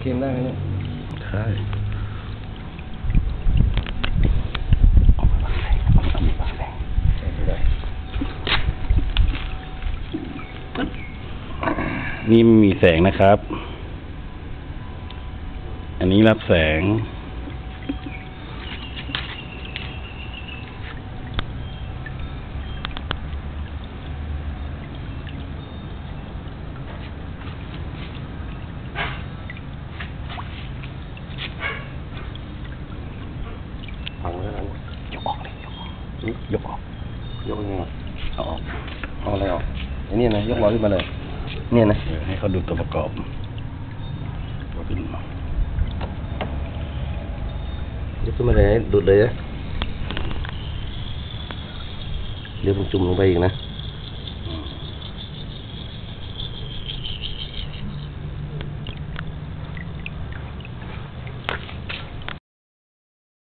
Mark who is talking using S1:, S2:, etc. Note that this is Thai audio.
S1: ได้ไหมเนี่ย
S2: ใช่นี่ไม่มีแสงนะครับ อันนี้รับแสง
S1: เอาไว้แล้วกัน
S2: ยกออกเลย ยกออกยกออก
S1: ยกยังไง
S2: เอาออก
S1: เอาอะไรออกไอ้นี่นะยกล้อขึ้นมาเลย เนี่ยนะ
S2: เดี๋ยวให้เขาดูตัวประกอบขึ้นมาย
S1: กขึ้นมาเลยดูดเลยนะเดี๋ยวผมจุ่มลงไปอีกนะ